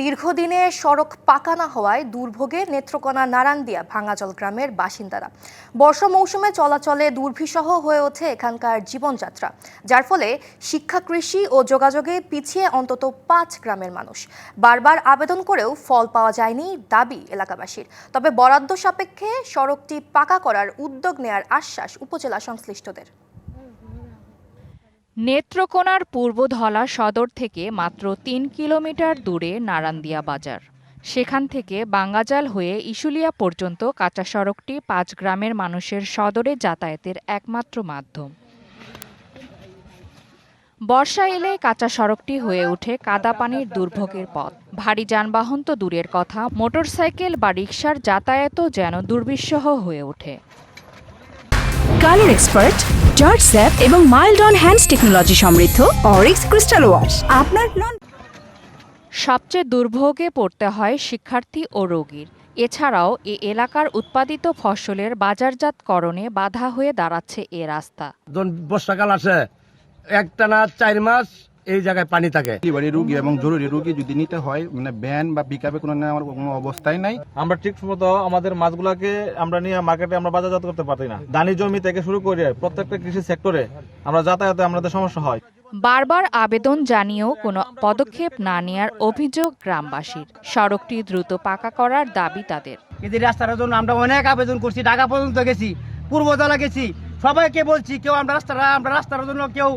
দীর্ঘদিনে সড়ক পাকা না হওয়ায় দুর্ভোগে নেত্রকোনা নারায়ণদিয়া ভাঙাজল গ্রামের বাসিন্দারা। বর্ষা মৌসুমে চলাচলে দুর্বিষহ হয়ে ওঠে এখানকার জীবনযাত্রা, যার ফলে শিক্ষা, কৃষি ও যোগাযোগে পিছিয়ে অন্তত পাঁচ গ্রামের মানুষ। বারবার আবেদন করেও ফল পাওয়া যায়নি দাবি এলাকাবাসীর। তবে বরাদ্দ সাপেক্ষে সড়কটি পাকা করার উদ্যোগ নেয়ার আশ্বাস উপজেলা সংশ্লিষ্টদের। নেত্রকোনার পূর্বধলা সদর থেকে মাত্র তিন কিলোমিটার দূরে নারান্দিয়া বাজার। সেখান থেকে বাঙ্গাজাল হয়ে ইশুলিয়া পর্যন্ত কাঁচা সড়কটি পাঁচ গ্রামের মানুষের সদরে যাতায়াতের একমাত্র মাধ্যম। বর্ষা এলে কাঁচা সড়কটি হয়ে ওঠে কাদা পানির দুর্ভোগের পথ। ভারী যানবাহন তো দূরের কথা, মোটরসাইকেল বা রিকশার যাতায়াতও যেন দুর্বিষহ হয়ে ওঠে। কালার এক্সপার্ট জর্জ স্যাপ এবং মাইল্ড অন হ্যান্ডস টেকনোলজি সমৃদ্ধ অরিক্স ক্রিস্টাল ওয়াশ। আপনার নন সবচেয়ে দুর্ভোগে পড়তে হয় শিক্ষার্থী ও রোগীর। এছাড়াও এ এলাকার উৎপাদিত ফসলের বাজারজাতকরণে বাধা হয়ে দাঁড়াচ্ছে এ রাস্তা। বর্ষাকাল আসে একটানা চার মাস এই জায়গায় পানি থাকে। ডেলিভারি রুগী এবং জরুরি রুগী যদি নিতে হয় মানে ভ্যান বা পিকআপে কোনো নেওয়ার কোনো অবস্থায় নাই। আমরা ঠিক মতো আমাদের মাছগুলাকে আমরা নিয়ে মার্কেটে আমরা বাজারজাত করতে পারি না। ধানি জমি থেকে শুরু করে প্রত্যেকটা কৃষি সেক্টরে আমরা যাতায়াতে আমাদের সমস্যা হয়। বারবার আবেদন জানিয়েও কোনো পদক্ষেপ না নেয়ার অভিযোগ গ্রামবাসীর। সড়কটি দ্রুত পাকা করার দাবি তাদের। এই রাস্তাটার জন্য আমরা অনেক আবেদন করছি ঢাকা পর্যন্ত গেছি পূর্বতলা গেছি। সবাইকে বলছি কেউ আমরা রাস্তাটা আমরা রাস্তার জন্য কেউ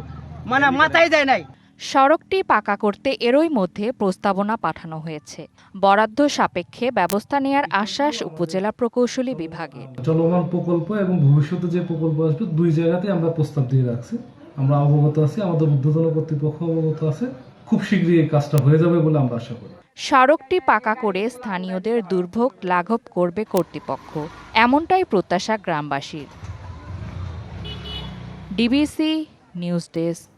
মানে মাথায় দেয় নাই। সড়কটি পাকা করতে এরই মধ্যে প্রস্তাবনা পাঠানো হয়েছে। বরাদ্দ সাপেক্ষে ব্যবস্থা নেয়ার আশ্বাস উপজেলা প্রকৌশলী বিভাগের। চলমান প্রকল্প এবং ভবিষ্যতে যে প্রকল্প আসবে দুই জায়গাতে আমরা প্রস্তাব দিয়ে রাখছি। আমরা অবগত আছি আমাদের ঊর্ধ্বতন কর্তৃপক্ষ অবগত আছে। খুব শীঘ্রই এই কাজটা হয়ে যাবে বলে আমরা আশা করি। সড়কটি পাকা করে স্থানীয়দের দুর্ভোগ লাঘব করবে কর্তৃপক্ষ। এমনটাই প্রত্যাশা গ্রামবাসীর। DBC news desk.